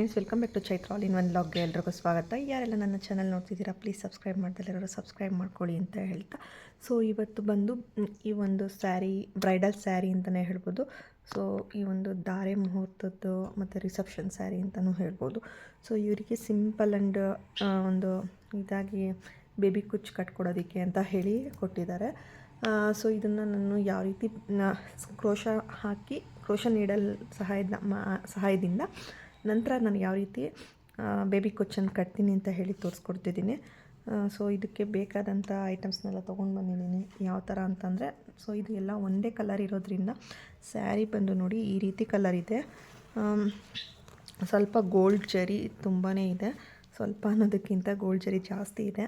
Friends welcome back to Chaitra all in one ಲಾಗ್ಗೆ ಎಲ್ರಿಗೂ ಸ್ವಾಗತ. ಯಾರೆಲ್ಲ ನನ್ನ ಚಾನಲ್ ನೋಡ್ತಿದ್ದೀರಾ ಪ್ಲೀಸ್ ಸಬ್ಸ್ಕ್ರೈಬ್ ಮಾಡ್ದೆಲ್ಲರೂ ಸಬ್ಸ್ಕ್ರೈಬ್ ಮಾಡ್ಕೊಳ್ಳಿ ಅಂತ ಹೇಳ್ತಾ. ಸೊ ಇವತ್ತು ಬಂದು ಈ ಒಂದು ಸ್ಯಾರಿ ಬ್ರೈಡಲ್ ಸ್ಯಾರಿ ಅಂತಲೇ ಹೇಳ್ಬೋದು. ಸೊ ಈ ಒಂದು ಧಾರೆ ಮುಹೂರ್ತದ್ದು ಮತ್ತು ರಿಸೆಪ್ಷನ್ ಸ್ಯಾರಿ ಅಂತಲೂ ಹೇಳ್ಬೋದು. ಸೊ ಇವರಿಗೆ ಸಿಂಪಲ್ ಆ್ಯಂಡ್ ಒಂದು ಇದಾಗಿ ಬೇಬಿ ಕುಚ್ಚು ಕಟ್ಕೊಡೋದಕ್ಕೆ ಅಂತ ಹೇಳಿ ಕೊಟ್ಟಿದ್ದಾರೆ. ಸೊ ಇದನ್ನು ನಾನು ಯಾವ ರೀತಿ ಕ್ರೋಶ ಹಾಕಿ, ಕ್ರೋಶ ನೀಡಲ್ ಸಹಾಯದ ಸಹಾಯದಿಂದ ನಂತರ ನಾನು ಯಾವ ರೀತಿ ಬೇಬಿ ಕೊಚ್ಚನ್ನು ಕಟ್ತೀನಿ ಅಂತ ಹೇಳಿ ತೋರಿಸ್ಕೊಡ್ತಿದ್ದೀನಿ. ಸೊ ಇದಕ್ಕೆ ಬೇಕಾದಂಥ ಐಟಮ್ಸ್ನೆಲ್ಲ ತೊಗೊಂಡು ಬಂದಿದ್ದೀನಿ. ಯಾವ ಥರ ಅಂತಂದರೆ ಸೊ ಇದು ಎಲ್ಲ ಒಂದೇ ಕಲರ್ ಇರೋದ್ರಿಂದ ಸ್ಯಾರಿ ಬಂದು ನೋಡಿ ಈ ರೀತಿ ಕಲರ್ ಇದೆ. ಸ್ವಲ್ಪ ಗೋಲ್ಡ್ ಜರಿ ತುಂಬಾ ಇದೆ. ಸ್ವಲ್ಪ ಅನ್ನೋದಕ್ಕಿಂತ ಗೋಲ್ಡ್ ಜರಿ ಜಾಸ್ತಿ ಇದೆ.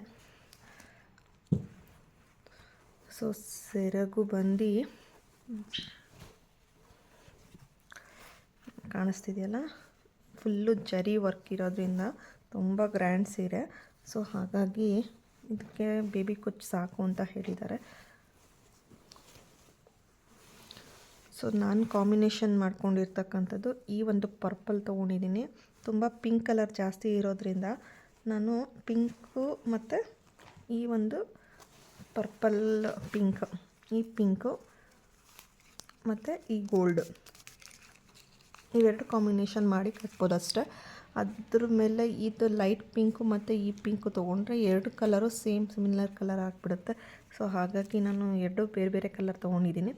ಸೊ ಸೆರಗು ಬಂದು ಕಾಣಿಸ್ತಿದೆಯಲ್ಲ? ಫುಲ್ಲು ಜರಿ ವರ್ಕ್ ಇರೋದ್ರಿಂದ ತುಂಬ ಗ್ರ್ಯಾಂಡ್ ಸೀರೆ. ಸೊ, ಹಾಗಾಗಿ ಇದಕ್ಕೆ ಬೇಬಿ ಕುಚ್ ಸಾಕು ಅಂತ ಹೇಳಿದ್ದಾರೆ. ಸೊ, ನಾನು ಕಾಂಬಿನೇಷನ್ ಮಾಡ್ಕೊಂಡಿರ್ತಕ್ಕಂಥದ್ದು ಈ ಒಂದು ಪರ್ಪಲ್ ತೊಗೊಂಡಿದ್ದೀನಿ. ತುಂಬ ಪಿಂಕ್ ಕಲರ್ ಜಾಸ್ತಿ ಇರೋದ್ರಿಂದ ನಾನು ಪಿಂಕು ಮತ್ತು ಈ ಒಂದು ಪರ್ಪಲ್ ಪಿಂಕ್, ಈ ಪಿಂಕು ಮತ್ತು ಈ ಗೋಲ್ಡ್ ಇವೆರಡು ಕಾಂಬಿನೇಷನ್ ಮಾಡಿ ಕಟ್ಬೋದು ಅಷ್ಟೇ. ಅದ್ರ ಮೇಲೆ ಇದು ಲೈಟ್ ಪಿಂಕು ಮತ್ತು ಈ ಪಿಂಕು ತೊಗೊಂಡ್ರೆ ಎರಡು ಕಲರು ಸೇಮ್ ಸಿಮಿಲರ್ ಕಲರ್ ಆಗಿಬಿಡುತ್ತೆ. ಸೊ ಹಾಗಾಗಿ ನಾನು ಎರಡು ಬೇರೆ ಬೇರೆ ಕಲರ್ ತೊಗೊಂಡಿದ್ದೀನಿ.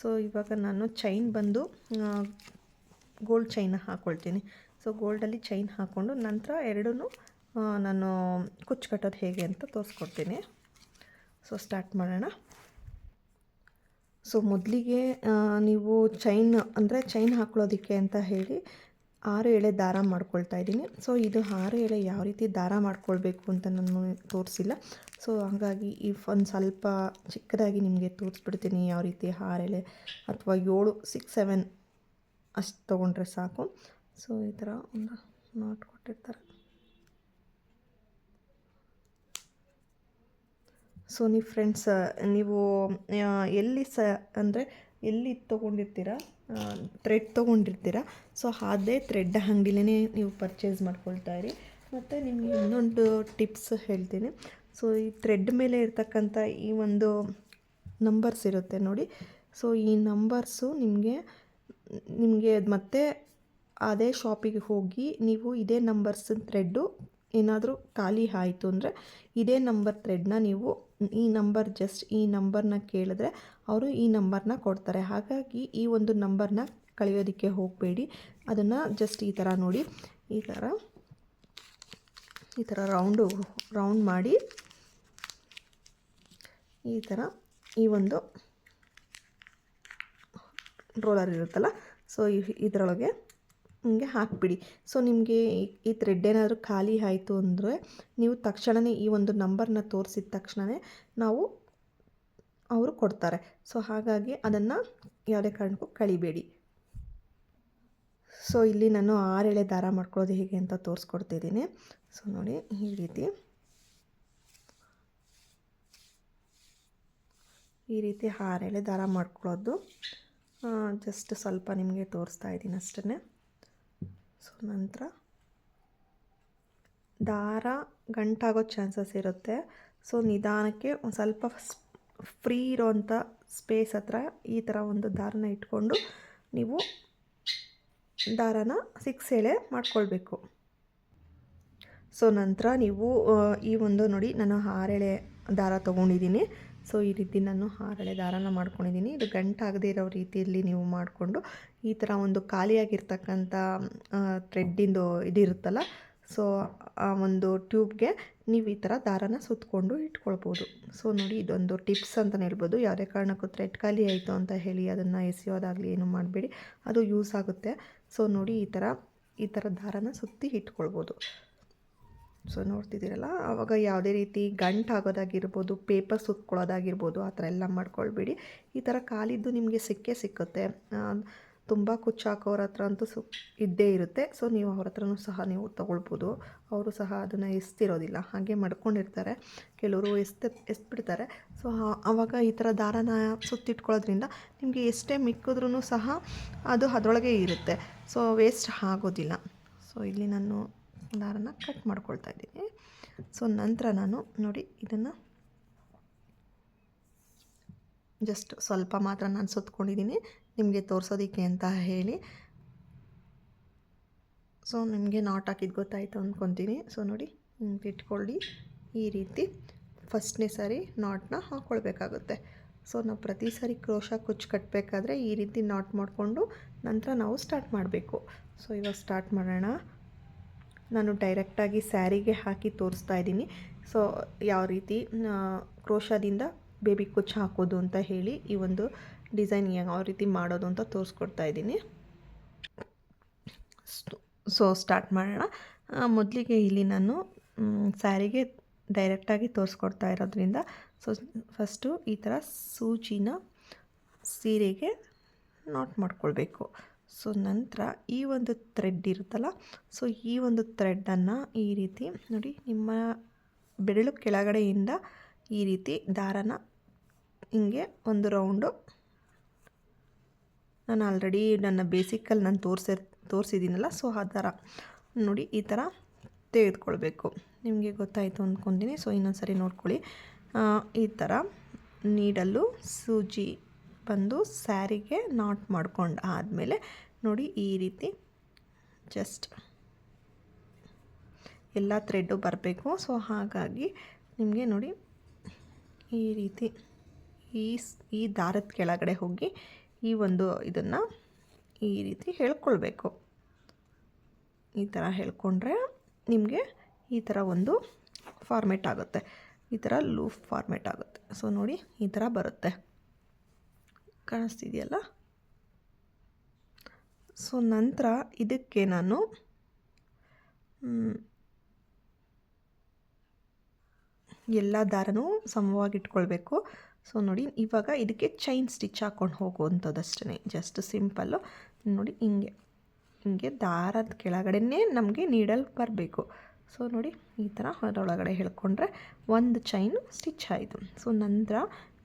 ಸೊ ಇವಾಗ ನಾನು ಚೈನ್ ಬಂದು ಗೋಲ್ಡ್ ಚೈನ್ ಹಾಕ್ಕೊಳ್ತೀನಿ ಸೊ ಗೋಲ್ಡಲ್ಲಿ ಚೈನ್ ಹಾಕ್ಕೊಂಡು ನಂತರ ಎರಡೂ ನಾನು ಕುಚ್ಚು ಕಟ್ಟೋದು ಹೇಗೆ ಅಂತ ತೋರಿಸ್ಕೊಡ್ತೀನಿ. ಸೊ ಸ್ಟಾರ್ಟ್ ಮಾಡೋಣ. ಸೊ ಮೊದಲಿಗೆ ನೀವು ಚೈನ್ ಅಂದರೆ ಚೈನ್ ಹಾಕ್ಕೊಳ್ಳೋದಕ್ಕೆ ಅಂತ ಹೇಳಿ ಆರು ಎಳೆ ದಾರ ಮಾಡ್ಕೊಳ್ತಾ ಇದ್ದೀನಿ. ಸೊ ಇದು ಆರು ಎಳೆ ಯಾವ ರೀತಿ ದಾರ ಮಾಡ್ಕೊಳ್ಬೇಕು ಅಂತ ನಾನು ತೋರಿಸಿಲ್ಲ. ಸೊ ಹಾಗಾಗಿ ಈ ಒಂದು ಸ್ವಲ್ಪ ಚಿಕ್ಕದಾಗಿ ನಿಮಗೆ ತೋರಿಸ್ಬಿಡ್ತೀನಿ ಯಾವ ರೀತಿ ಆರು ಎಳೆ ಅಥವಾ ಏಳು ಸಿಕ್ಸ್ ಸೆವೆನ್ ಅಷ್ಟು ತೊಗೊಂಡ್ರೆ ಸಾಕು. ಸೊ ಈ ಥರ ಒಂದು ನಾಟ್ ಕೊಟ್ಟಿರ್ತಾರೆ. ಸೊ ನೀವು ಫ್ರೆಂಡ್ಸ್ ನೀವು ಎಲ್ಲಿ ಸ, ಅಂದರೆ ಎಲ್ಲಿ ತೊಗೊಂಡಿರ್ತೀರ ಥ್ರೆಡ್ ತೊಗೊಂಡಿರ್ತೀರ ಸೊ ಅದೇ ಥ್ರೆಡ್ ಅಂಗಡಿಲೇ ನೀವು ಪರ್ಚೇಸ್ ಮಾಡ್ಕೊಳ್ತಾ ಇರಿ. ಮತ್ತು ನಿಮಗೆ ಇನ್ನೊಂದು ಟಿಪ್ಸ್ ಹೇಳ್ತೀನಿ. ಸೊ ಈ ಥ್ರೆಡ್ ಮೇಲೆ ಇರ್ತಕ್ಕಂಥ ಈ ಒಂದು ನಂಬರ್ಸ್ ಇರುತ್ತೆ ನೋಡಿ. ಸೊ ಈ ನಂಬರ್ಸು ನಿಮಗೆ ನಿಮಗೆ ಮತ್ತೆ ಅದೇ ಶಾಪಿಗೆ ಹೋಗಿ ನೀವು ಇದೇ ನಂಬರ್ಸ್ ಥ್ರೆಡ್ಡು ಏನಾದರೂ ಖಾಲಿ ಆಯಿತು ಅಂದರೆ ಇದೇ ನಂಬರ್ ಥ್ರೆಡ್ನ ನೀವು ಈ ನಂಬರ್ ಜಸ್ಟ್ ಈ ನಂಬರ್ನ ಕೇಳಿದ್ರೆ ಅವರು ಈ ನಂಬರ್ನ ಕೊಡ್ತಾರೆ. ಹಾಗಾಗಿ ಈ ಒಂದು ನಂಬರ್ನ ಕಳೆಯೋದಕ್ಕೆ ಹೋಗಬೇಡಿ. ಅದನ್ನು ಜಸ್ಟ್ ಈ ಥರ ನೋಡಿ, ಈ ಥರ ಈ ಥರ ರೌಂಡು ರೌಂಡ್ ಮಾಡಿ, ಈ ಥರ ಈ ಒಂದು ರೋಲರ್ ಇರುತ್ತಲ್ಲ ಸೊ ಇದರೊಳಗೆ ಹಿಂಗೆ ಹಾಕಿಬಿಡಿ. ಸೊ ನಿಮಗೆ ಈ ಥ್ರೆಡ್ ಏನಾದರೂ ಖಾಲಿ ಆಯಿತು ಅಂದರೆ ನೀವು ತಕ್ಷಣವೇ ಈ ಒಂದು ನಂಬರ್ನ ತೋರಿಸಿದ ತಕ್ಷಣವೇ ನಾವು ಅವರು ಕೊಡ್ತಾರೆ. ಸೊ ಹಾಗಾಗಿ ಅದನ್ನು ಯಾವುದೇ ಕಾರಣಕ್ಕೂ ಕಳಿಬೇಡಿ. ಸೊ ಇಲ್ಲಿ ನಾನು ಆರೆಳೆ ದಾರ ಮಾಡ್ಕೊಳ್ಳೋದು ಹೇಗೆ ಅಂತ ತೋರಿಸ್ಕೊಡ್ತಿದ್ದೀನಿ. ಸೊ ನೋಡಿ ಈ ರೀತಿ. ಈ ರೀತಿ ಆರೆಳೆ ದಾರ ಮಾಡ್ಕೊಳ್ಳೋದು. ಜಸ್ಟ್ ಸ್ವಲ್ಪ ನಿಮಗೆ ತೋರಿಸ್ತಾ ಇದ್ದೀನಿ ಅಷ್ಟೇ ಸೊ ನಂತರ ದಾರ ಗಂಟಾಗೋ ಚಾನ್ಸಸ್ ಇರುತ್ತೆ. ಸೊ ನಿಧಾನಕ್ಕೆ ಒಂದು ಸ್ವಲ್ಪ ಫ್ರೀ ಇರೋವಂಥ ಸ್ಪೇಸ್ ಹತ್ರ ಈ ಥರ ಒಂದು ದಾರನ ಇಟ್ಕೊಂಡು ನೀವು ದಾರನ ಸಿಕ್ಸ್ ಎಳೆ ಮಾಡ್ಕೊಳ್ಬೇಕು. ಸೊ ನಂತರ ನೀವು ಈ ಒಂದು ನೋಡಿ, ನಾನು ಆರೆಳೆ ದಾರ ತೊಗೊಂಡಿದ್ದೀನಿ. ಸೊ, ಈ ರೀತಿ ನಾನು ಹಾರಳೆ ದಾರನ ಮಾಡ್ಕೊಂಡಿದ್ದೀನಿ. ಇದು ಗಂಟಾಗದೇ ಇರೋ ರೀತಿಯಲ್ಲಿ ನೀವು ಮಾಡಿಕೊಂಡು ಈ ಥರ ಒಂದು ಖಾಲಿಯಾಗಿರ್ತಕ್ಕಂಥ ಥ್ರೆಡ್ಡಿಂದು ಇದಿರುತ್ತಲ್ಲ, ಸೊ, ಆ ಒಂದು ಟ್ಯೂಬ್ಗೆ ನೀವು ಈ ಥರ ದಾರನ ಸುತ್ತಕೊಂಡು ಇಟ್ಕೊಳ್ಬೋದು. ಸೊ, ನೋಡಿ, ಇದೊಂದು ಟಿಪ್ಸ್ ಅಂತಲೇ ಹೇಳ್ಬೋದು. ಯಾವುದೇ ಕಾರಣಕ್ಕೂ ಥ್ರೆಡ್ ಖಾಲಿ ಆಯಿತು ಅಂತ ಹೇಳಿ ಅದನ್ನು ಎಸೆಯೋದಾಗಲಿ ಏನು ಮಾಡಬೇಡಿ. ಅದು ಯೂಸ್ ಆಗುತ್ತೆ. ಸೊ, ನೋಡಿ, ಈ ಥರ ಈ ಥರ ದಾರನ ಸುತ್ತಿ ಇಟ್ಕೊಳ್ಬೋದು. ಸೊ ನೋಡ್ತಿದ್ದೀರಲ್ಲ? ಆವಾಗ ಯಾವುದೇ ರೀತಿ ಗಂಟು ಆಗೋದಾಗಿರ್ಬೋದು ಪೇಪರ್ ಸುತ್ಕೊಳ್ಳೋದಾಗಿರ್ಬೋದು, ಆ ಥರ ಎಲ್ಲ ಮಾಡ್ಕೊಳ್ಬೇಡಿ. ಈ ಥರ ಕಾಲಿದ್ದು ನಿಮಗೆ ಸಿಕ್ಕೇ ಸಿಕ್ಕುತ್ತೆ. ತುಂಬ ಕುಚ್ಚು ಹಾಕೋರ ಹತ್ರ ಅಂತೂ ಸು ಇದ್ದೇ ಇರುತ್ತೆ. ಸೊ ನೀವು ಅವ್ರ ಹತ್ರನೂ ಸಹ ನೀವು ತೊಗೊಳ್ಬೋದು. ಅವರು ಸಹ ಅದನ್ನು ಎಸ್ತಿರೋದಿಲ್ಲ. ಹಾಗೆ ಮಡ್ಕೊಂಡಿರ್ತಾರೆ. ಕೆಲವರು ಎಸ್ತ, ಎಸ್ಬಿಡ್ತಾರೆ. ಸೊ ಆವಾಗ ಈ ಥರ ದಾರನ ಸುತ್ತಿಟ್ಕೊಳ್ಳೋದ್ರಿಂದ ನಿಮಗೆ ಎಷ್ಟೇ ಮಿಕ್ಕಿದ್ರೂ ಸಹ ಅದು ಅದರೊಳಗೆ ಇರುತ್ತೆ. ಸೊ ವೇಸ್ಟ್ ಆಗೋದಿಲ್ಲ. ಸೊ ಇಲ್ಲಿ ನಾನು ದಾರನ ಕಟ್ ಮಾಡ್ಕೊಳ್ತಾ ಇದ್ದೀನಿ. ಸೊ ನಂತರ ನಾನು ನೋಡಿ ಇದನ್ನು ಜಸ್ಟ್ ಸ್ವಲ್ಪ ಮಾತ್ರ ನಾನು ಸುತ್ಕೊಂಡಿದ್ದೀನಿ. ನಿಮಗೆ ತೋರಿಸೋದಕ್ಕೆ ಅಂತ ಹೇಳಿ. ಸೊ ನಿಮಗೆ ನಾಟ್ ಹಾಕಿದ್ದು ಗೊತ್ತಾಯಿತು ಅಂದ್ಕೊತೀನಿ ಸೊ ನೋಡಿ ಹಿಂಗೆ ಇಟ್ಕೊಳ್ಳಿ. ಈ ರೀತಿ ಫಸ್ಟ್ನೇ ಸಾರಿ ನಾಟ್ನ ಹಾಕ್ಕೊಳ್ಬೇಕಾಗುತ್ತೆ ಸೊ ನಾವು ಪ್ರತಿ ಸಾರಿ ಕ್ರೋಶ ಕುಚ್ಚು ಕಟ್ಟಬೇಕಾದ್ರೆ ಈ ರೀತಿ ನಾಟ್ ಮಾಡಿಕೊಂಡು ನಂತರ ನಾವು ಸ್ಟಾರ್ಟ್ ಮಾಡಬೇಕು. ಸೊ ಇವಾಗ ಸ್ಟಾರ್ಟ್ ಮಾಡೋಣ. ನಾನು ಡೈರೆಕ್ಟಾಗಿ ಸ್ಯಾರಿಗೆ ಹಾಕಿ ತೋರಿಸ್ತಾ ಇದ್ದೀನಿ. ಸೊ, ಯಾವ ರೀತಿ ಕ್ರೋಶದಿಂದ ಬೇಬಿ ಕುಚ್ಚು ಹಾಕೋದು ಅಂತ ಹೇಳಿ ಈ ಒಂದು ಡಿಸೈನ್ ಯಾವ ರೀತಿ ಮಾಡೋದು ಅಂತ ತೋರಿಸ್ಕೊಡ್ತಾ ಇದ್ದೀನಿ. ಸೊ ಸ್ಟಾರ್ಟ್ ಮಾಡೋಣ. ಮೊದಲಿಗೆ ಇಲ್ಲಿ ನಾನು ಸ್ಯಾರಿಗೆ ಡೈರೆಕ್ಟಾಗಿ ತೋರಿಸ್ಕೊಡ್ತಾ ಇರೋದ್ರಿಂದ, ಸೊ, ಫಸ್ಟು ಈ ಥರ ಸೂಜಿನ ಸೀರೆಗೆ ನಾಟ್ ಮಾಡ್ಕೊಳ್ಬೇಕು. ಸೊ, ನಂತರ ಈ ಒಂದು ಥ್ರೆಡ್ ಇರುತ್ತಲ್ಲ, ಸೊ, ಈ ಒಂದು ಥ್ರೆಡ್ಡನ್ನು ಈ ರೀತಿ ನೋಡಿ, ನಿಮ್ಮ ಬೆರಳು ಕೆಳಗಡೆಯಿಂದ ಈ ರೀತಿ ದಾರನ ಹಿಂಗೆ ಒಂದು ರೌಂಡು ನಾನು ಆಲ್ರೆಡಿ ನನ್ನ ಬೇಸಿಕಲ್ಲಿ ನಾನು ತೋರಿಸಿ, ತೋರಿಸಿದ್ದೀನಲ್ಲ, ಸೊ, ಆ ಥರ ನೋಡಿ ಈ ಥರ ತೆಗೆದುಕೊಳ್ಬೇಕು. ನಿಮಗೆ ಗೊತ್ತಾಯಿತು ಅಂದ್ಕೊತೀನಿ ಸೊ ಇನ್ನೊಂದು ಸರಿ ನೋಡ್ಕೊಳ್ಳಿ ಈ ಥರ ನೀಡಲು ಸೂಜಿ ಬಂದು ಸ್ಯಾರಿಗೆ ನಾಟ್ ಮಾಡ್ಕೊಂಡು ಆದಮೇಲೆ ನೋಡಿ ಈ ರೀತಿ ಜಸ್ಟ್ ಎಲ್ಲ ಥ್ರೆಡ್ಡು ಬರಬೇಕು. ಸೊ ಹಾಗಾಗಿ ನಿಮಗೆ ನೋಡಿ ಈ ರೀತಿ ಈ ಈ ದಾರದ ಕೆಳಗಡೆ ಹೋಗಿ ಈ ಒಂದು ಇದನ್ನು ಈ ರೀತಿ ಹೇಳ್ಕೊಳ್ಬೇಕು. ಈ ಥರ ಹೇಳ್ಕೊಂಡ್ರೆ ನಿಮಗೆ ಈ ಥರ ಒಂದು ಫಾರ್ಮೆಟ್ ಆಗುತ್ತೆ. ಈ ಥರ ಲೂಫ್ ಫಾರ್ಮೆಟ್ ಆಗುತ್ತೆ. ಸೊ ನೋಡಿ ಈ ಥರ ಬರುತ್ತೆ. ಕಾಣಿಸ್ತಿದೆಯಲ್ಲ? ಸೊ ನಂತರ ಇದಕ್ಕೆ ನಾನು ಎಲ್ಲ ದಾರನೂ ಸಮವಾಗಿ ಇಟ್ಕೊಳ್ಬೇಕು ಸೊ ನೋಡಿ, ಇವಾಗ ಇದಕ್ಕೆ ಚೈನ್ ಸ್ಟಿಚ್ ಹಾಕ್ಕೊಂಡು ಹೋಗುವಂಥದ್ದಷ್ಟೇ ಜಸ್ಟ್ ಸಿಂಪಲ್ಲು ನೋಡಿ, ಹಿಂಗೆ ಹಿಂಗೆ ದಾರದ ಕೆಳಗಡೆನೇ ನಮಗೆ ನೀಡಲ್ ಬರಬೇಕು. ಸೊ ನೋಡಿ, ಈ ಥರ ಅದರೊಳಗಡೆ ಹೇಳ್ಕೊಂಡ್ರೆ ಒಂದು ಚೈನು ಸ್ಟಿಚ್ ಆಯಿತು. ಸೊ ನಂತರ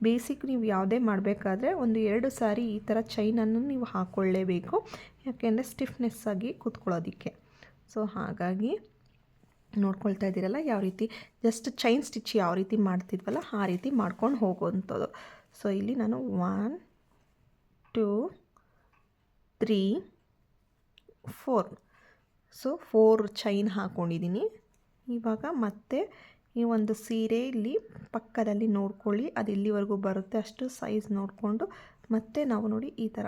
ಬೇಸಿಕ್ ನೀವು ಯಾವುದೇ ಮಾಡಬೇಕಾದ್ರೆ ಒಂದು ಎರಡು ಸಾರಿ ಈ ಥರ ಚೈನನ್ನು ನೀವು ಹಾಕ್ಕೊಳ್ಳೇಬೇಕು ಯಾಕೆಂದರೆ ಸ್ಟಿಫ್ನೆಸ್ ಆಗಿ ಕೂತ್ಕೊಳ್ಳೋದಕ್ಕೆ. ಸೊ ಹಾಗಾಗಿ ನೋಡ್ಕೊಳ್ತಾ ಇದ್ದೀರಲ್ಲ ಯಾವ ರೀತಿ? ಜಸ್ಟ್ ಚೈನ್ ಸ್ಟಿಚ್ ಯಾವ ರೀತಿ ಮಾಡ್ತಿದ್ವಲ್ಲ ಆ ರೀತಿ ಮಾಡ್ಕೊಂಡು ಹೋಗುವಂಥದ್ದು. ಸೊ ಇಲ್ಲಿ ನಾನು one two three four so four chain ಹಾಕ್ಕೊಂಡಿದ್ದೀನಿ ಇವಾಗ ಮತ್ತೆ ಈ ಒಂದು ಸೀರೆ ಇಲ್ಲಿ ಪಕ್ಕದಲ್ಲಿ ನೋಡ್ಕೊಳ್ಳಿ. ಅದು ಇಲ್ಲಿವರೆಗೂ ಬರುತ್ತೆ ಅಷ್ಟು ಸೈಜ್ ನೋಡಿಕೊಂಡು. ಮತ್ತೆ ನಾವು ನೋಡಿ ಈ ಥರ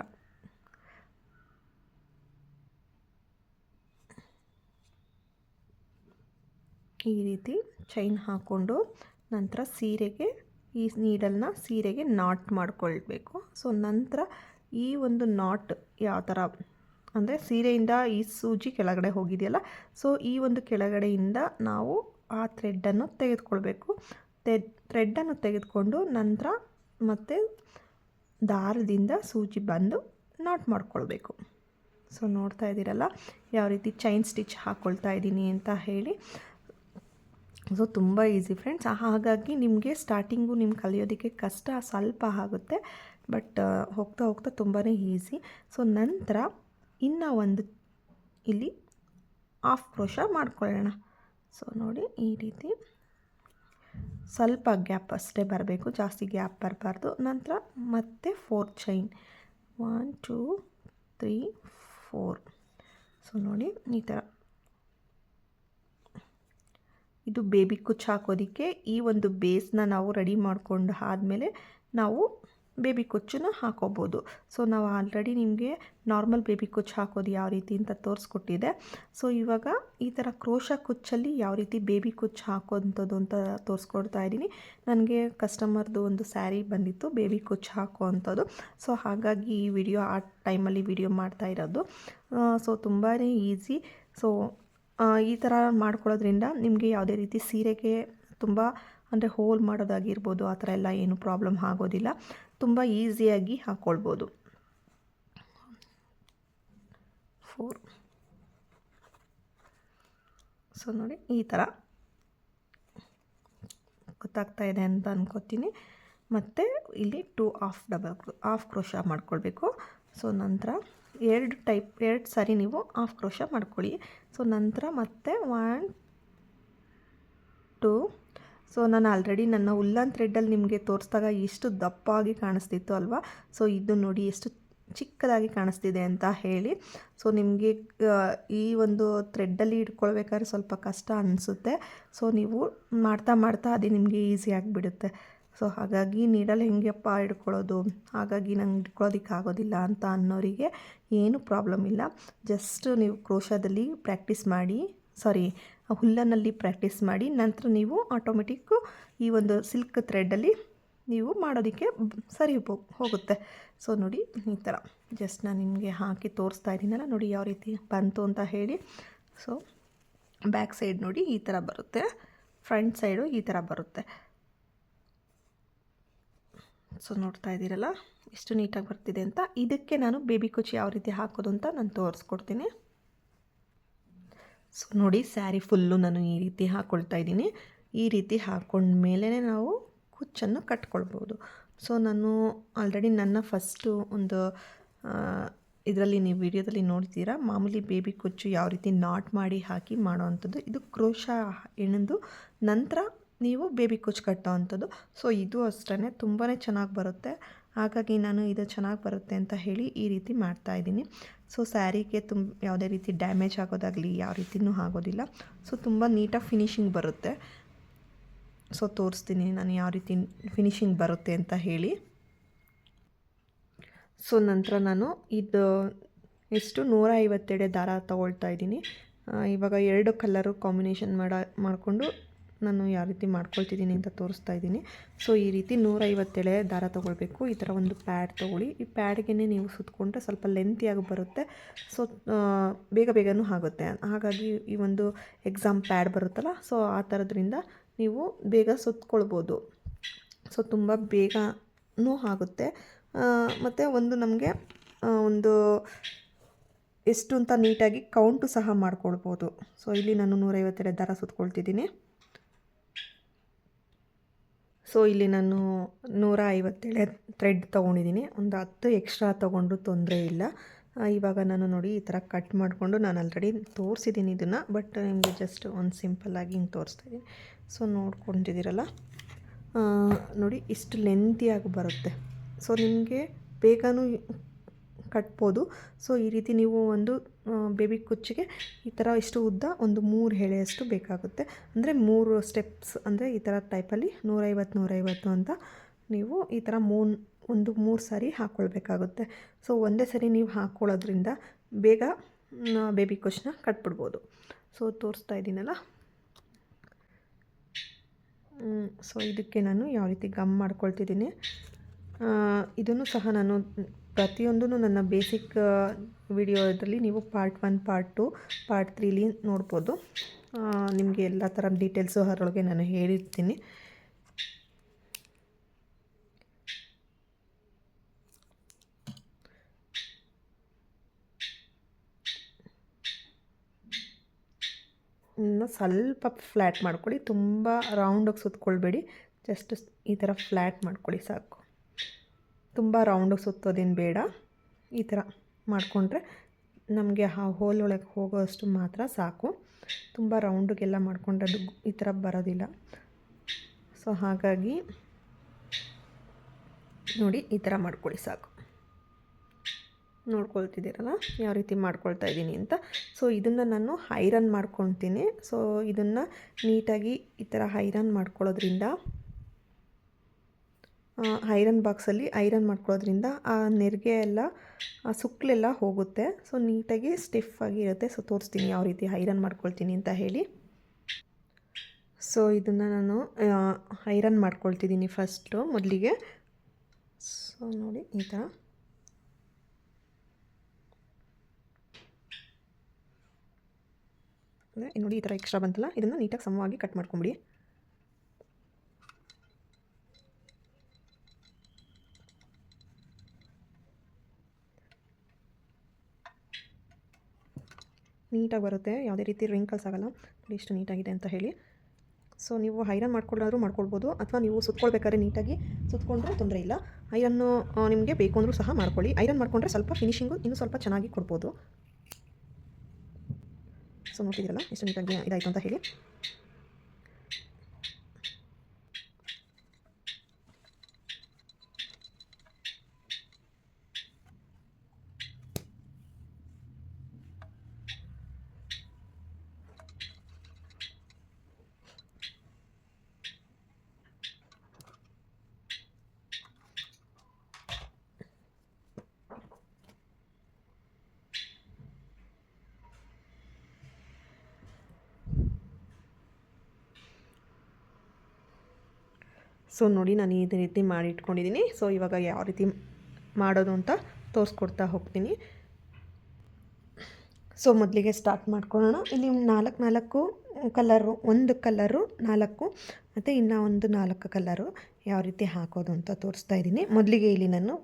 ಈ ರೀತಿ ಚೈನ್ ಹಾಕ್ಕೊಂಡು ನಂತರ ಸೀರೆಗೆ ಈ ನೀಡಲ್ನ ಸೀರೆಗೆ ನಾಟ್ ಮಾಡಿಕೊಳ್ಬೇಕು. ಸೊ ನಂತರ ಈ ಒಂದು ನಾಟ್ ಯಾವ ಥರ ಅಂದರೆ ಸೀರೆಯಿಂದ ಈ ಸೂಜಿ ಕೆಳಗಡೆ ಹೋಗಿದೆಯಲ್ಲ? ಸೊ ಈ ಒಂದು ಕೆಳಗಡೆಯಿಂದ ನಾವು ಆ ಥ್ರೆಡ್ಡನ್ನು ತೆಗೆದುಕೊಳ್ಬೇಕು. ತೆ ಥ್ರೆಡ್ಡನ್ನು ತೆಗೆದುಕೊಂಡು ನಂತರ ಮತ್ತು ದಾರದಿಂದ ಸೂಜಿ ಬಂದು ನಾಟ್ ಮಾಡ್ಕೊಳ್ಬೇಕು. ಸೊ ನೋಡ್ತಾ ಇದ್ದೀರಲ್ಲ, ಯಾವ ರೀತಿ ಚೈನ್ ಸ್ಟಿಚ್ ಹಾಕ್ಕೊಳ್ತಾ ಇದ್ದೀನಿ ಅಂತ ಹೇಳಿ. ಸೊ ತುಂಬ ಈಸಿ ಫ್ರೆಂಡ್ಸ್ ಹಾಗಾಗಿ ನಿಮಗೆ ಸ್ಟಾರ್ಟಿಂಗು ನಿಮ್ಗೆ ಕಲಿಯೋದಕ್ಕೆ ಕಷ್ಟ ಸ್ವಲ್ಪ ಆಗುತ್ತೆ ಬಟ್ ಹೋಗ್ತಾ ಹೋಗ್ತಾ ತುಂಬಾ ಈಸಿ ಸೊ ನಂತರ ಇನ್ನು ಒಂದು ಇಲ್ಲಿ ಆಫ್ ಕ್ರೋಶ ಮಾಡ್ಕೊಳ್ಳೋಣ. ಸೊ ನೋಡಿ ಈ ರೀತಿ ಸ್ವಲ್ಪ ಗ್ಯಾಪ್ ಅಷ್ಟೇ ಬರಬೇಕು, ಜಾಸ್ತಿ ಗ್ಯಾಪ್ ಬರಬಾರ್ದು. ನಂತರ ಮತ್ತೆ four chain one two three four so ನೋಡಿ ಈ ಥರ. ಇದು ಬೇಬಿ ಕುಚ್ಚು ಹಾಕೋದಕ್ಕೆ ಈ ಒಂದು ಬೇಸ್ನ ನಾವು ರೆಡಿ ಮಾಡಿಕೊಂಡು ಆದಮೇಲೆ ನಾವು ಬೇಬಿ ಕುಚ್ಚನ್ನ ಹಾಕೋಬೋದು. ಸೊ ನಾವು ಆಲ್ರೆಡಿ ನಿಮಗೆ ನಾರ್ಮಲ್ ಬೇಬಿ ಕುಚ್ಚು ಹಾಕೋದು ಯಾವ ರೀತಿ ಅಂತ ತೋರಿಸ್ಕೊಟ್ಟಿದೆ. ಸೊ ಇವಾಗ ಈ ಥರ ಕ್ರೋಶ ಕುಚ್ಚಲ್ಲಿ ಯಾವ ರೀತಿ ಬೇಬಿ ಕುಚ್ಚು ಹಾಕೋವಂಥದ್ದು ಅಂತ ತೋರಿಸ್ಕೊಡ್ತಾ ಇದ್ದೀನಿ. ನನಗೆ ಕಸ್ಟಮರ್ದು ಒಂದು ಸ್ಯಾರಿ ಬಂದಿತ್ತು, ಬೇಬಿ ಕುಚ್ಚು ಹಾಕೋ ಸೊ ಹಾಗಾಗಿ ಈ ವಿಡಿಯೋ ಆ ಟೈಮಲ್ಲಿ ವಿಡಿಯೋ ಮಾಡ್ತಾ ಇರೋದು. ಸೊ ತುಂಬಾ ಈಸಿ ಸೊ ಈ ಥರ ಮಾಡ್ಕೊಳ್ಳೋದ್ರಿಂದ ನಿಮಗೆ ಯಾವುದೇ ರೀತಿ ಸೀರೆಗೆ ತುಂಬ ಅಂದರೆ ಹೋಲ್ ಮಾಡೋದಾಗಿರ್ಬೋದು, ಆ ಥರ ಎಲ್ಲ ಏನು ಪ್ರಾಬ್ಲಮ್ ಆಗೋದಿಲ್ಲ. ತುಂಬ ಈಸಿಯಾಗಿ ಹಾಕ್ಕೊಳ್ಬೋದು ಫೋರ್ ಸೊ ನೋಡಿ, ಈ ಥರ ಗೊತ್ತಾಗ್ತಾ ಇದೆ ಅಂತ ಅನ್ಕೋತೀನಿ. ಮತ್ತು ಇಲ್ಲಿ two of double of crochet ಮಾಡ್ಕೊಳ್ಬೇಕು. ಸೊ ನಂತರ ಎರಡು ಟೈಪ್ ಎರಡು ಸಾರಿ ನೀವು ಆಫ್ ಕ್ರೋಶ ಮಾಡ್ಕೊಳ್ಳಿ. ಸೊ ನಂತರ ಮತ್ತೆ ಒನ್ ಟು ಸೊ ನಾನು ಆಲ್ರೆಡಿ ನನ್ನ ಉಲ್ಲನ್ ಥ್ರೆಡ್ಡಲ್ಲಿ ನಿಮಗೆ ತೋರಿಸಿದಾಗ ಎಷ್ಟು ದಪ್ಪಾಗಿ ಕಾಣಿಸ್ತಿತ್ತು ಅಲ್ವಾ? ಸೊ ಇದು ನೋಡಿ ಎಷ್ಟು ಚಿಕ್ಕದಾಗಿ ಕಾಣಿಸ್ತಿದೆ ಅಂತ ಹೇಳಿ. ಸೊ ನಿಮಗೆ ಈ ಒಂದು ಥ್ರೆಡ್ಡಲ್ಲಿ ಇಟ್ಕೊಳ್ಬೇಕಾದ್ರೆ ಸ್ವಲ್ಪ ಕಷ್ಟ ಅನಿಸುತ್ತೆ. ಸೊ ನೀವು ಮಾಡ್ತಾ ಮಾಡ್ತಾ ಅದೇ ನಿಮಗೆ ಈಸಿ ಆಗಿಬಿಡುತ್ತೆ. ಸೊ ಹಾಗಾಗಿ ನೀಡಲ್ಲಿ ಹೆಂಗೆಪ್ಪ ಹಿಡ್ಕೊಳ್ಳೋದು ಹಾಗಾಗಿ ನಂಗೆ ಹಿಡ್ಕೊಳ್ಳೋದಕ್ಕೆ ಆಗೋದಿಲ್ಲ ಅಂತ ಅನ್ನೋರಿಗೆ ಏನು ಪ್ರಾಬ್ಲಮ್ ಇಲ್ಲ. ಜಸ್ಟ್ ನೀವು ಕ್ರೋಶದಲ್ಲಿ ಪ್ರಾಕ್ಟೀಸ್ ಮಾಡಿ. ಸಾರಿ ಹುಲ್ಲನಲ್ಲಿ ಪ್ರಾಕ್ಟೀಸ್ ಮಾಡಿ ನಂತರ ನೀವು ಆಟೋಮೆಟಿಕ್ಕು ಈ ಒಂದು ಸಿಲ್ಕ್ ಥ್ರೆಡ್ಡಲ್ಲಿ ನೀವು ಮಾಡೋದಕ್ಕೆ ಸರಿ ಹೋಗುತ್ತೆ. ಸೊ ನೋಡಿ ಈ ಥರ. ಜಸ್ಟ್ ನಾನು ನಿಮಗೆ ಹಾಕಿ ತೋರಿಸ್ತಾ ಇದ್ದೀನಲ್ಲ ನೋಡಿ ಯಾವ ರೀತಿ ಬಂತು ಅಂತ ಹೇಳಿ. ಸೊ ಬ್ಯಾಕ್ ಸೈಡ್ ನೋಡಿ ಈ ಥರ ಬರುತ್ತೆ. ಫ್ರಂಟ್ ಸೈಡು ಈ ಥರ ಬರುತ್ತೆ. ಸೊ ನೋಡ್ತಾ ಇದ್ದೀರಲ್ಲ? ಎಷ್ಟು ನೀಟಾಗಿ ಬರ್ತಿದೆ ಅಂತ. ಇದಕ್ಕೆ ನಾನು ಬೇಬಿ ಕುಚ್ಚು ಯಾವ ರೀತಿ ಹಾಕೋದು ಅಂತ ನಾನು ತೋರಿಸ್ಕೊಡ್ತೀನಿ. ಸೊ ನೋಡಿ ಸ್ಯಾರಿ ಫುಲ್ಲು ನಾನು ಈ ರೀತಿ ಹಾಕ್ಕೊಳ್ತಾ ಇದ್ದೀನಿ. ಈ ರೀತಿ ಹಾಕ್ಕೊಂಡ್ಮೇಲೆ ನಾವು ಕುಚ್ಚನ್ನು ಕಟ್ಕೊಳ್ಬೋದು. ಸೊ ನಾನು ಆಲ್ರೆಡಿ ನನ್ನ ಫಸ್ಟು ಒಂದು ಇದರಲ್ಲಿ ನೀವು ವಿಡಿಯೋದಲ್ಲಿ ನೋಡ್ತೀರಾ, ಮಾಮೂಲಿ ಬೇಬಿ ಕುಚ್ಚು ಯಾವ ರೀತಿ ನಾಟ್ ಮಾಡಿ ಹಾಕಿ ಮಾಡೋವಂಥದ್ದು. ಇದು ಕ್ರೋಶ ಹೆಣ್ಣದು ನಂತರ ನೀವು ಬೇಬಿ ಕುಚ್ಚು ಕಟ್ಟೋ ಅಂಥದ್ದು ಸೊ ಇದು ಅಷ್ಟೇ ತುಂಬಾ ಚೆನ್ನಾಗಿ ಬರುತ್ತೆ. ಹಾಗಾಗಿ ನಾನು ಇದು ಚೆನ್ನಾಗಿ ಬರುತ್ತೆ ಅಂತ ಹೇಳಿ ಈ ರೀತಿ ಮಾಡ್ತಾ ಇದ್ದೀನಿ. ಸೊ ಸ್ಯಾರಿಗೆ ತುಂಬ ಯಾವುದೇ ರೀತಿ ಡ್ಯಾಮೇಜ್ ಆಗೋದಾಗಲಿ ಯಾವ ರೀತಿಯೂ ಆಗೋದಿಲ್ಲ. ಸೊ ತುಂಬ ನೀಟಾಗಿ ಫಿನಿಶಿಂಗ್ ಬರುತ್ತೆ. ಸೊ ತೋರಿಸ್ತೀನಿ ನಾನು ಯಾವ ರೀತಿ ಫಿನಿಶಿಂಗ್ ಬರುತ್ತೆ ಅಂತ ಹೇಳಿ. ಸೊ ನಂತರ ನಾನು ಇದು ಎಷ್ಟು? ನೂರ ಐವತ್ತೆಡೆ ದಾರ ತೊಗೊಳ್ತಾ ಇದ್ದೀನಿ. ಇವಾಗ ಎರಡು ಕಲ್ಲರು ಕಾಂಬಿನೇಷನ್ ಮಾಡ, ಮಾಡಿಕೊಂಡು ನಾನು ಯಾವ ರೀತಿ ಮಾಡ್ಕೊಳ್ತಿದ್ದೀನಿ ಅಂತ ತೋರಿಸ್ತಾ ಇದ್ದೀನಿ. ಸೊ ಈ ರೀತಿ ನೂರೈವತ್ತೆಳೆ ದಾರ ತೊಗೊಳ್ಬೇಕು. ಈ ಥರ ಒಂದು ಪ್ಯಾಡ್ ತೊಗೊಳ್ಳಿ. ಈ ಪ್ಯಾಡ್ಗೆ ನೀವು ಸುತ್ತಕೊಂಡ್ರೆ ಸ್ವಲ್ಪ ಲೆಂತಿಯಾಗಿ ಬರುತ್ತೆ. ಸೊ ಬೇಗ ಬೇಗನೂ ಆಗುತ್ತೆ. ಹಾಗಾಗಿ ಈ ಒಂದು ಎಕ್ಸಾಮ್ ಪ್ಯಾಡ್ ಬರುತ್ತಲ್ಲ ಸೊ ಆ ಥರದ್ರಿಂದ ನೀವು ಬೇಗ ಸುತ್ತಕೊಳ್ಬೋದು ಸೊ ತುಂಬ ಬೇಗನೂ ಆಗುತ್ತೆ. ಮತ್ತು ಒಂದು ನಮಗೆ ಒಂದು ಎಷ್ಟು ಅಂತ ನೀಟಾಗಿ ಕೌಂಟು ಸಹ ಮಾಡ್ಕೊಳ್ಬೋದು. ಸೊ ಇಲ್ಲಿ ನಾನು ನೂರೈವತ್ತೆರಡು ದಾರ ಸುತ್ಕೊಳ್ತಿದ್ದೀನಿ. ಸೊ ಇಲ್ಲಿ ನಾನು ನೂರ ಐವತ್ತೇಳೆ ಥ್ರೆಡ್ ತೊಗೊಂಡಿದ್ದೀನಿ. ಒಂದು ಹತ್ತು ಎಕ್ಸ್ಟ್ರಾ ತೊಗೊಂಡ್ರು ತೊಂದರೆ ಇಲ್ಲ. ಇವಾಗ ನಾನು ನೋಡಿ ಈ ಥರ ಕಟ್ ಮಾಡಿಕೊಂಡು ನಾನು ಆಲ್ರೆಡಿ ತೋರಿಸಿದ್ದೀನಿ ಇದನ್ನು ಬಟ್ ನಿಮಗೆ ಜಸ್ಟ್ ಒಂದು ಸಿಂಪಲ್ಲಾಗಿ ಹಿಂಗೆ ತೋರಿಸ್ತಾ ಇದ್ದೀನಿ. ಸೊ ನೋಡ್ಕೊಂಡಿದ್ದೀರಲ್ಲ? ನೋಡಿ ಇಷ್ಟು ಲೆಂತಿಯಾಗಿ ಬರುತ್ತೆ. ಸೊ ನಿಮಗೆ ಬೇಗನೂ ಕಟ್ಬೋದು. ಸೊ ಈ ರೀತಿ ನೀವು ಒಂದು ಬೇಬಿ ಕುಚ್ಚಿಗೆ ಈ ಥರ ಇಷ್ಟು ಉದ್ದ ಒಂದು ಮೂರು ಎಳೆಯಷ್ಟು ಬೇಕಾಗುತ್ತೆ. ಅಂದರೆ ಮೂರು ಸ್ಟೆಪ್ಸ್ ಅಂದರೆ ಈ ಥರ ಟೈಪಲ್ಲಿ ನೂರೈವತ್ತು ನೂರೈವತ್ತು ಅಂತ ನೀವು ಈ ಥರ ಮೂರು ಒಂದು ಮೂರು ಸಾರಿ ಹಾಕ್ಕೊಳ್ಬೇಕಾಗುತ್ತೆ ಸೊ ಒಂದೇ ಸರಿ ನೀವು ಹಾಕ್ಕೊಳ್ಳೋದ್ರಿಂದ ಬೇಗ ಬೇಬಿ ಕುಚ್ಚನ್ನ ಕಟ್ಬಿಡ್ಬೋದು. ಸೊ ತೋರಿಸ್ತಾ ಇದ್ದೀನಲ್ಲ? ಸೊ ಇದಕ್ಕೆ ನಾನು ಯಾವ ರೀತಿ ಗಮ್ ಮಾಡ್ಕೊಳ್ತಿದ್ದೀನಿ. ಇದನ್ನು ಸಹ ನಾನು ಪ್ರತಿಯೊಂದೂ ನನ್ನ ಬೇಸಿಕ್ ವಿಡಿಯೋದಲ್ಲಿ ನೀವು part one, part two, part ತ್ರೀಲಿ ನೋಡ್ಬೋದು. ನಿಮಗೆ ಎಲ್ಲ ಥರ ಡೀಟೇಲ್ಸು ಅದರೊಳಗೆ ನಾನು ಹೇಳಿರ್ತೀನಿ. ಸ್ವಲ್ಪ ಫ್ಲ್ಯಾಟ್ ಮಾಡ್ಕೊಳ್ಳಿ. ತುಂಬ ರೌಂಡಾಗಿ ಸುತ್ಕೊಳ್ಬೇಡಿ. ಜಸ್ಟ್ ಈ ಥರ ಫ್ಲ್ಯಾಟ್ ಮಾಡ್ಕೊಳ್ಳಿ ಸಾಕು. ತುಂಬ ರೌಂಡ್ ಸುತ್ತೋದೇನು ಬೇಡ. ಈ ಥರ ಮಾಡಿಕೊಂಡ್ರೆ ನಮಗೆ ಆ ಹೋಲ್ ಒಳಗೆ ಹೋಗೋಷ್ಟು ಮಾತ್ರ ಸಾಕು. ತುಂಬ ರೌಂಡಿಗೆಲ್ಲ ಮಾಡಿಕೊಂಡ್ರೆ ಅದು ಈ ಥರ ಬರೋದಿಲ್ಲ. ಸೊ ಹಾಗಾಗಿ ನೋಡಿ ಈ ಥರ ಮಾಡ್ಕೊಳ್ಳಿ ಸಾಕು. ನೋಡ್ಕೊಳ್ತಿದ್ದೀರಲ್ಲ? ಯಾವ ರೀತಿ ಮಾಡ್ಕೊಳ್ತಾ ಇದ್ದೀನಿ ಅಂತ. ಸೊ ಇದನ್ನು ನಾನು ಐರನ್ ಮಾಡ್ಕೊತೀನಿ ಸೊ ಇದನ್ನು ನೀಟಾಗಿ ಈ ಥರ ಐರನ್ ಮಾಡ್ಕೊಳ್ಳೋದ್ರಿಂದ ಐರನ್ ಬಾಕ್ಸಲ್ಲಿ ಐರನ್ ಮಾಡ್ಕೊಳ್ಳೋದ್ರಿಂದ ಆ ನೆರಿಗೆ ಎಲ್ಲ, ಆ ಸುಕ್ಕಲೆಲ್ಲ ಹೋಗುತ್ತೆ. ಸೊ, ನೀಟಾಗಿ ಸ್ಟಿಫ್ ಆಗಿ ಇರುತ್ತೆ. ಸೊ, ತೋರಿಸ್ತೀನಿ ಯಾವ ರೀತಿ ಐರನ್ ಮಾಡ್ಕೊಳ್ತೀನಿ ಅಂತ ಹೇಳಿ. ಸೊ, ಇದನ್ನು ನಾನು ಐರನ್ ಮಾಡ್ಕೊಳ್ತಿದ್ದೀನಿ ಫಸ್ಟು ಮೊದಲಿಗೆ. ಸೊ, ನೋಡಿ ಈ ಥರ ನೋಡಿ ಈ ಥರ ಎಕ್ಸ್ಟ್ರಾ ಬಂತಲ್ಲ? ಇದನ್ನು ನೀಟಾಗಿ ಸಮವಾಗಿ ಕಟ್ ಮಾಡ್ಕೊಂಬಿಡಿ. ನೀಟಾಗಿ ಬರುತ್ತೆ. ಯಾವುದೇ ರೀತಿ ರಿಂಕಲ್ಸ್ ಆಗಲ್ಲ. ನೋಡಿ ಎಷ್ಟು ನೀಟಾಗಿದೆ ಅಂತ ಹೇಳಿ. ಸೊ ನೀವು ಐರನ್ ಮಾಡ್ಕೊಳ್ಳೋದಾದ್ರೂ ಮಾಡ್ಕೊಳ್ಬೋದು. ಅಥವಾ ನೀವು ಸುತ್ಕೊಳ್ಬೇಕಾದ್ರೆ ನೀಟಾಗಿ ಸುತ್ಕೊಂಡ್ರೂ ತೊಂದರೆ ಇಲ್ಲ. ಐರನ್ನು ನಿಮಗೆ ಬೇಕು ಅಂದರೂ ಸಹ ಮಾಡ್ಕೊಳ್ಳಿ. ಐರನ್ ಮಾಡಿಕೊಂಡ್ರೆ ಸ್ವಲ್ಪ ಫಿನಿಷಿಂಗು ಇನ್ನೂ ಸ್ವಲ್ಪ ಚೆನ್ನಾಗಿ ಕೊಡ್ಬೋದು. ಸೊ ನೋಡ್ತಿದ್ದೀರಲ್ಲ? ಎಷ್ಟು ನೀಟಾಗಿ ಇದಾಯಿತು ಅಂತ ಹೇಳಿ. ಸೊ ನೋಡಿ ನಾನು ಈ ರೀತಿ ಮಾಡಿ ಇಟ್ಕೊಂಡಿದ್ದೀನಿ ಸೊ ಇವಾಗ ಯಾವ ರೀತಿ ಮಾಡೋದು ಅಂತ ತೋರಿಸ್ಕೊಡ್ತಾ ಹೋಗ್ತೀನಿ. ಸೊ ಮೊದಲಿಗೆ ಸ್ಟಾರ್ಟ್ ಮಾಡ್ಕೊಳ್ಳೋಣ. ಇಲ್ಲಿ ನಾಲ್ಕು ನಾಲ್ಕು ಕಲರು, ಒಂದು ಕಲರು, ನಾಲ್ಕು ಮತ್ತು ಇನ್ನು ಒಂದು ನಾಲ್ಕು ಕಲರು ಯಾವ ರೀತಿ ಹಾಕೋದು ಅಂತ ತೋರಿಸ್ತಾ ಇದ್ದೀನಿ. ಮೊದಲಿಗೆ ಇಲ್ಲಿ ನಾನು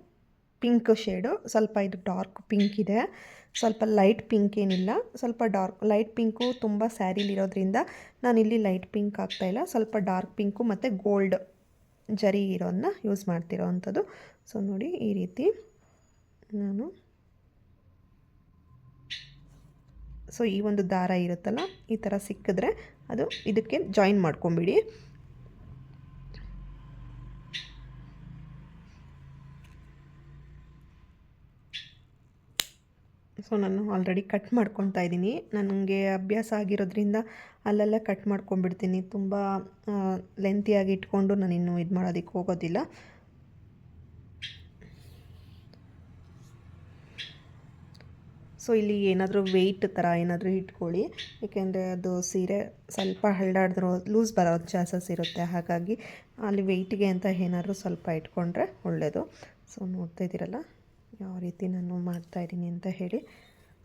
ಪಿಂಕ್ ಶೇಡು, ಸ್ವಲ್ಪ ಇದು ಡಾರ್ಕ್ ಪಿಂಕ್ ಇದೆ. ಸ್ವಲ್ಪ ಲೈಟ್ ಪಿಂಕ್ ಏನಿಲ್ಲ. ಸ್ವಲ್ಪ ಡಾರ್ಕ್, ಲೈಟ್ ಪಿಂಕು ತುಂಬ ನಾನು ನಾನಿಲ್ಲಿ ಲೈಟ್ ಪಿಂಕ್ ಹಾಕ್ತಾಯಿಲ್ಲ ಸ್ವಲ್ಪ ಡಾರ್ಕ್ ಪಿಂಕು ಮತ್ತು ಗೋಲ್ಡ್ ಜರಿ ಇರೋದನ್ನ ಯೂಸ್ ಮಾಡ್ತಿರೋ ಅಂಥದ್ದು ಸೊ ನೋಡಿ ಈ ರೀತಿ ನಾನು ಸೊ ಈ ಒಂದು ದಾರ ಇರುತ್ತಲ್ಲ, ಈ ಥರ ಸಿಕ್ಕಿದ್ರೆ ಅದು ಇದಕ್ಕೆ ಜಾಯಿನ್ ಮಾಡ್ಕೊಂಬಿಡಿ. ಸೊ ನಾನು ಆಲ್ರೆಡಿ ಕಟ್ ಮಾಡ್ಕೊತಾ ಇದ್ದೀನಿ. ನನಗೆ ಅಭ್ಯಾಸ ಆಗಿರೋದ್ರಿಂದ ಅಲ್ಲೆಲ್ಲ ಕಟ್ ಮಾಡ್ಕೊಂಡ್ಬಿಡ್ತೀನಿ. ತುಂಬ ಲೆಂತಿಯಾಗಿ ಇಟ್ಕೊಂಡು ನಾನು ಇನ್ನೂ ಇದು ಮಾಡೋದಕ್ಕೆ ಹೋಗೋದಿಲ್ಲ. ಸೊ ಇಲ್ಲಿ ಏನಾದರೂ ವೆಯ್ಟ್ ಥರ ಏನಾದರೂ ಇಟ್ಕೊಳ್ಳಿ. ಏಕೆಂದರೆ ಅದು ಸೀರೆ ಸ್ವಲ್ಪ ಹಳ್ಳಾಡಿದ್ರು ಲೂಸ್ ಬರೋ ಚಾನ್ಸಸ್ ಇರುತ್ತೆ. ಹಾಗಾಗಿ ಅಲ್ಲಿ ವೆಯ್ಟಿಗೆ ಅಂತ ಏನಾದರೂ ಸ್ವಲ್ಪ ಇಟ್ಕೊಂಡ್ರೆ ಒಳ್ಳೆಯದು ಸೊ ನೋಡ್ತಾ ಇದ್ದೀರಲ್ಲ? ಯಾವ ರೀತಿ ನಾನು ಮಾಡ್ತಾಯಿದ್ದೀನಿ ಅಂತ ಹೇಳಿ.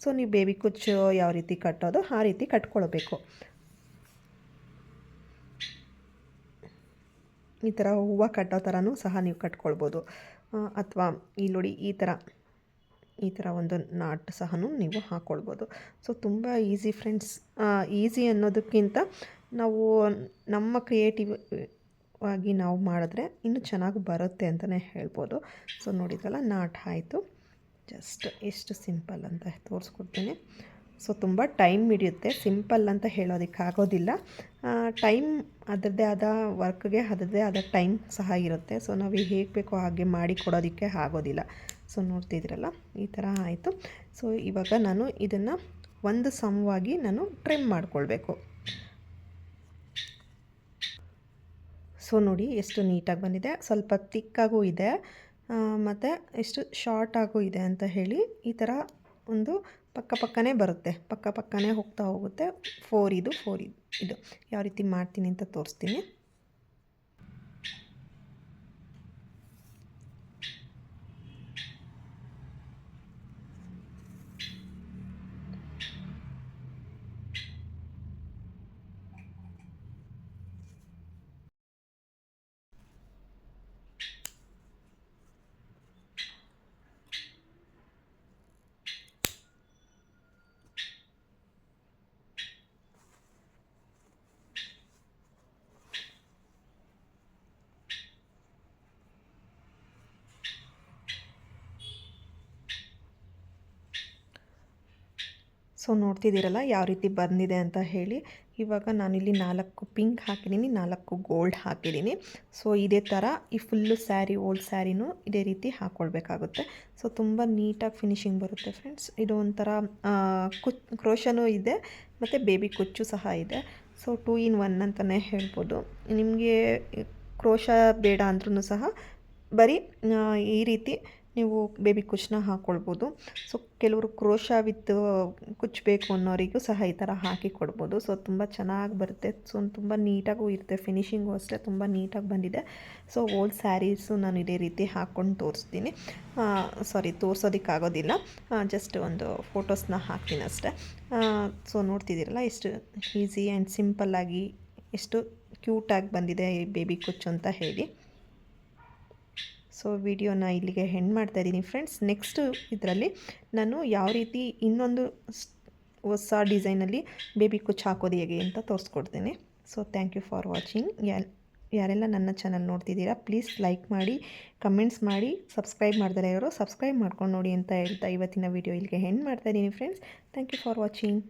ಸೊ ನೀವು ಬೇಬಿ ಕುಚ್ಚು ಯಾವ ರೀತಿ ಕಟ್ಟೋದು, ಆ ರೀತಿ ಕಟ್ಕೊಳ್ಬೇಕು. ಈ ಥರ ಹೂವು ಕಟ್ಟೋ ಥರನೂ ಸಹ ನೀವು ಕಟ್ಕೊಳ್ಬೋದು. ಅಥವಾ ಈ ನೋಡಿ ಈ ಥರ ಈ ಥರ ಒಂದು ನಾಟ್ ಸಹ ನೀವು ಹಾಕ್ಕೊಳ್ಬೋದು ಸೊ ತುಂಬ ಈಸಿ ಫ್ರೆಂಡ್ಸ್ ಈಸಿ ಅನ್ನೋದಕ್ಕಿಂತ ನಾವು ನಮ್ಮ ಕ್ರಿಯೇಟಿವ್ ಆಗಿ ನಾವು ಮಾಡಿದ್ರೆ ಇನ್ನೂ ಚೆನ್ನಾಗಿ ಬರುತ್ತೆ ಅಂತಲೇ ಹೇಳ್ಬೋದು. ಸೊ ನೋಡಿದ್ರಲ್ಲ, ನಾಟ್ ಆಯಿತು. ಜಸ್ಟ್ ಎಷ್ಟು ಸಿಂಪಲ್ ಅಂತ ತೋರಿಸ್ಕೊಡ್ತೀನಿ. ಸೊ ತುಂಬ ಟೈಮ್ ಹಿಡಿಯುತ್ತೆ. ಸಿಂಪಲ್ ಅಂತ ಹೇಳೋದಕ್ಕಾಗೋದಿಲ್ಲ ಟೈಮ್ ಅದರದ್ದೇ ಆದ ವರ್ಕ್ಗೆ ಅದರದ್ದೇ ಆದ ಟೈಮ್ ಸಹ ಇರುತ್ತೆ. ಸೊ ನಾವು ಹೇಗೆ ಬೇಕೋ ಹಾಗೆ ಮಾಡಿ ಕೊಡೋದಕ್ಕೆ ಆಗೋದಿಲ್ಲ. ಸೊ ನೋಡ್ತಿದ್ರಲ್ಲ ಈ ಥರ ಆಯಿತು. ಸೊ ಇವಾಗ ನಾನು ಇದನ್ನು ಒಂದು ಸಮವಾಗಿ ನಾನು ಟ್ರಿಮ್ ಮಾಡಿಕೊಳ್ಬೇಕು. ಸೊ ನೋಡಿ ಎಷ್ಟು ನೀಟಾಗಿ ಬಂದಿದೆ. ಸ್ವಲ್ಪ ತಿಕ್ಕಾಗೂ ಇದೆ. ಮತ್ತು ಎಷ್ಟು ಶಾರ್ಟಾಗೂ ಇದೆ ಅಂತ ಹೇಳಿ ಈ ಥರ ಒಂದು ಪಕ್ಕ ಪಕ್ಕನೇ ಬರುತ್ತೆ. ಪಕ್ಕ ಪಕ್ಕನೇ ಹೋಗ್ತಾ ಹೋಗುತ್ತೆ. ಫೋರ್ ಇದು ಫೋರ್ ಇದು. ಯಾವ ರೀತಿ ಮಾಡ್ತೀನಿ ಅಂತ ತೋರಿಸ್ತೀನಿ. ಸೊ, ನೋಡ್ತಿದ್ದೀರಲ್ಲ ಯಾವ ರೀತಿ ಬಂದಿದೆ ಅಂತ ಹೇಳಿ. ಇವಾಗ ನಾನಿಲ್ಲಿ ನಾಲ್ಕು ಪಿಂಕ್ ಹಾಕಿದ್ದೀನಿ, ನಾಲ್ಕು ಗೋಲ್ಡ್ ಹಾಕಿದ್ದೀನಿ. ಸೊ, ಇದೇ ಥರ ಈ ಫುಲ್ಲು ಸ್ಯಾರಿ, ಓಲ್ಡ್ ಸ್ಯಾರಿನೂ ಇದೇ ರೀತಿ ಹಾಕ್ಕೊಳ್ಬೇಕಾಗುತ್ತೆ ಸೊ, ತುಂಬ ನೀಟಾಗಿ ಫಿನಿಶಿಂಗ್ ಬರುತ್ತೆ ಫ್ರೆಂಡ್ಸ್. ಇದು ಒಂಥರ ಕುಚ್ ಕ್ರೋಶನೂ ಇದೆ, ಮತ್ತು ಬೇಬಿ ಕುಚ್ಚು ಸಹ ಇದೆ. ಸೊ, ಟೂ ಇನ್ ಒನ್ ಅಂತಲೇ ಹೇಳ್ಬೋದು. ನಿಮಗೆ ಕ್ರೋಶ ಬೇಡ ಅಂದ್ರೂ ಸಹ ಬರೀ ಈ ರೀತಿ ನೀವು ಬೇಬಿ ಕುಚ್ಚನ್ನ ಹಾಕ್ಕೊಳ್ಬೋದು ಸೊ, ಕೆಲವರು ಕ್ರೋಶ ವಿತ್ ಕುಚ್ಚಬೇಕು ಅನ್ನೋರಿಗೂ ಸಹ ಈ ಥರ ಹಾಕಿ ಕೊಡ್ಬೋದು. ಸೊ, ತುಂಬ ಚೆನ್ನಾಗಿ ಬರುತ್ತೆ. ಸೊ, ತುಂಬ ನೀಟಾಗೂ ಇರುತ್ತೆ. ಫಿನಿಷಿಂಗು ಅಷ್ಟೇ ತುಂಬ ನೀಟಾಗಿ ಬಂದಿದೆ. ಸೊ, ಓಲ್ಡ್ ಸ್ಯಾರೀಸು ನಾನು ಇದೇ ರೀತಿ ಹಾಕ್ಕೊಂಡು ತೋರಿಸ್ತೀನಿ. ಸಾರಿ, ತೋರಿಸೋದಕ್ಕಾಗೋದಿಲ್ಲ. ಜಸ್ಟ್ ಒಂದು ಫೋಟೋಸ್ನ ಹಾಕ್ತೀನಿ ಅಷ್ಟೇ. ಸೊ, ನೋಡ್ತಿದ್ದೀರಲ್ಲ, ಎಷ್ಟು ಈಸಿ ಆ್ಯಂಡ್ ಸಿಂಪಲ್ಲಾಗಿ, ಎಷ್ಟು ಕ್ಯೂಟಾಗಿ ಬಂದಿದೆ ಈ ಬೇಬಿ ಕುಚ್ಚು ಅಂತ ಹೇಳಿ. ಸೊ ವಿಡಿಯೋನ ಇಲ್ಲಿಗೆ ಹೆಂಡ್ ಮಾಡ್ತಾ ಇದ್ದೀನಿ. ಫ್ರೆಂಡ್ಸ್ ನೆಕ್ಸ್ಟು ಇದರಲ್ಲಿ ನಾನು ಯಾವ ರೀತಿ ಇನ್ನೊಂದು ಹೊಸ ಡಿಸೈನಲ್ಲಿ ಬೇಬಿ ಕುಚ್ಚು ಹಾಕೋದು ಹೇಗೆ ಅಂತ ತೋರಿಸ್ಕೊಡ್ತೀನಿ. So thank you for watching ಯಾರೆಲ್ಲ ನನ್ನ ಚಾನಲ್ ನೋಡ್ತಿದ್ದೀರಾ ಪ್ಲೀಸ್ ಲೈಕ್ ಮಾಡಿ ಕಮೆಂಟ್ಸ್ ಮಾಡಿ ಸಬ್ಸ್ಕ್ರೈಬ್ ಮಾಡ್ತಾರೆ ಇವರು ಸಬ್ಸ್ಕ್ರೈಬ್ ಮಾಡ್ಕೊಂಡು ನೋಡಿ ಅಂತ ಹೇಳ್ತಾ ಇವತ್ತಿನ ವೀಡಿಯೋ ಇಲ್ಲಿಗೆ ಹೆಂಡ್ ಮಾಡ್ತಾ ಇದ್ದೀನಿ. Friends thank you for watching